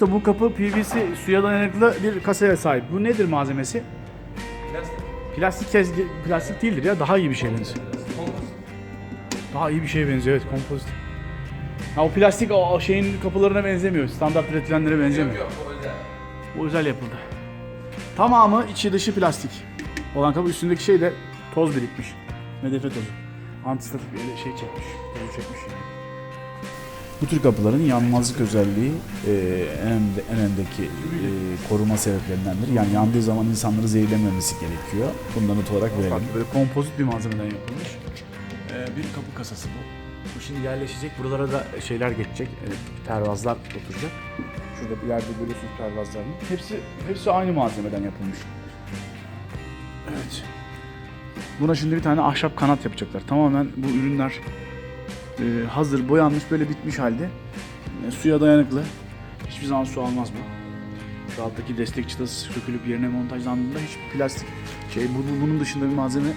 Usta bu kapı PVC suya dayanıklı bir kasaya sahip. Bu nedir malzemesi? Plastik. Plastik kez plastik değildir ya daha iyi bir şey benziyor. Daha iyi bir şeye benziyor evet kompozit. Ha o plastik o, o şeyin kapılarına benzemiyor. Standart üretilenlere benzemiyor. Yok yok o özel. O özel yapıldı. Tamamı içi dışı plastik. Olan kapı üstündeki şey de toz birikmiş. Medefe tozu. Antistatik bir şey çekmiş. Tozu çekmiş yani. Bu tür kapıların yanmazlık özelliği e, en, önemli, en öndeki e, koruma sebeplerindendir. Yani yandığı zaman insanları zehirlememesi gerekiyor. Bundan not olarak verelim. Böyle kompozit bir malzemeden yapılmış. E, bir kapı kasası bu. Bu şimdi yerleşecek. Buralara da şeyler geçecek. E, pervazlar oturacak. Şurada bir yerde görüyorsunuz pervazlarını. Hepsi hepsi aynı malzemeden yapılmış. Evet. Buna şimdi bir tane ahşap kanat yapacaklar. Tamamen bu ürünler e, hazır boyanmış böyle bitmiş halde. E, suya dayanıklı. Hiçbir zaman su almaz bu. Şu alttaki destek çıtası sökülüp yerine montajlandığında hiç plastik şey bu, bu- bunun dışında bir malzeme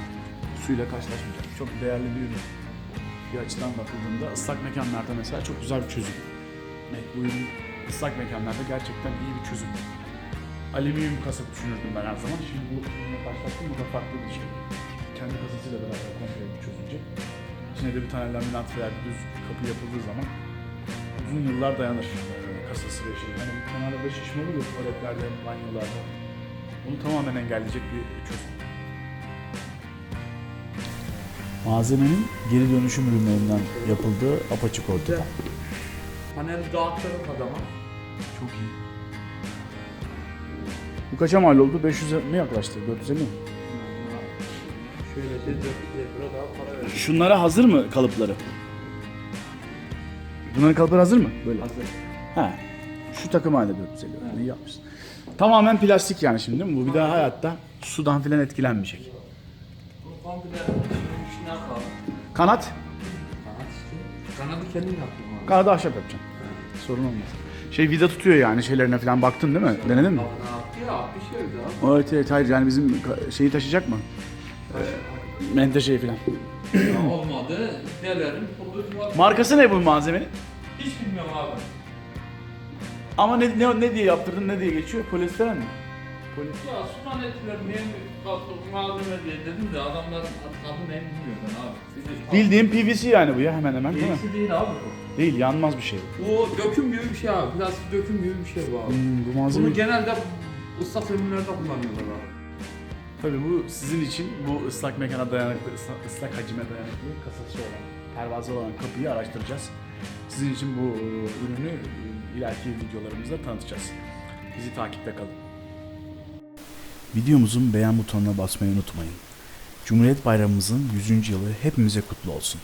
suyla karşılaşmayacak. Çok değerli bir ürün. Bir açıdan bakıldığında ıslak mekanlarda mesela çok güzel bir çözüm. Evet, bu ürün ıslak mekanlarda gerçekten iyi bir çözüm. Alüminyum kasa düşünürdüm ben her zaman. Şimdi bu ürünle karşılaştım. Bu da farklı bir şey. Kendi kasasıyla beraber komple çözülecek. İçine de bir tane laminat veya bir düz kapı yapıldığı zaman uzun yıllar dayanır kasası ve şey. Hani kenarda şişme olur tuvaletlerde, banyolarda. Bunu tamamen engelleyecek bir çözüm. Malzemenin geri dönüşüm ürünlerinden yapıldığı apaçık ortada. Panel dağıtırım adama. Çok iyi. Bu kaça mal oldu? 500'e mi yaklaştı? 450 mi? Şöyle de 4 lira daha para ver. Şunlara hazır mı kalıpları? Bunların kalıpları hazır mı? Böyle. Hazır. Ha. Şu takım halde 450 lira. İyi yapmışsın. Tamamen plastik yani şimdi değil mi? Bu bir daha hayatta sudan filan etkilenmeyecek. Bunu komple işine yapalım. Kanat. Kanat işte. Kanadı kendim yaptım abi. Kanadı ahşap yapacaksın. Sorun olmaz. Şey vida tutuyor yani şeylerine falan baktın değil mi? Denedin mi? Ne yaptı ya? Bir şey öyle abi. Evet evet hayır yani bizim şeyi taşıyacak mı? Menteşeyi falan. Olmadı. Delerim. Olur. var. Markası ne bu malzemenin? Hiç bilmiyorum abi. Ama ne, ne, ne diye yaptırdın ne diye geçiyor? Polisler mi? Polis. Ya Sunan ettiler niye mi kalktı malzeme diye dedim de adamlar adını ne bilmiyorum ben abi. Bildiğin PVC yani bu ya hemen hemen değil mi? Değilsi değil abi bu. Değil yanmaz bir şey. Bu döküm gibi bir şey abi. Plastik döküm gibi bir şey bu abi. Hmm, bu malzeme... Bunu genelde ıslak ürünlerde kullanıyorlar abi. Tabii bu sizin için bu ıslak mekana dayanıklı, ıslak, hacime dayanıklı kasası olan, pervazı olan kapıyı araştıracağız. Sizin için bu e, ürünü e, ileriki videolarımızda tanıtacağız. Bizi takipte kalın. Videomuzun beğen butonuna basmayı unutmayın. Cumhuriyet Bayramımızın 100. yılı hepimize kutlu olsun.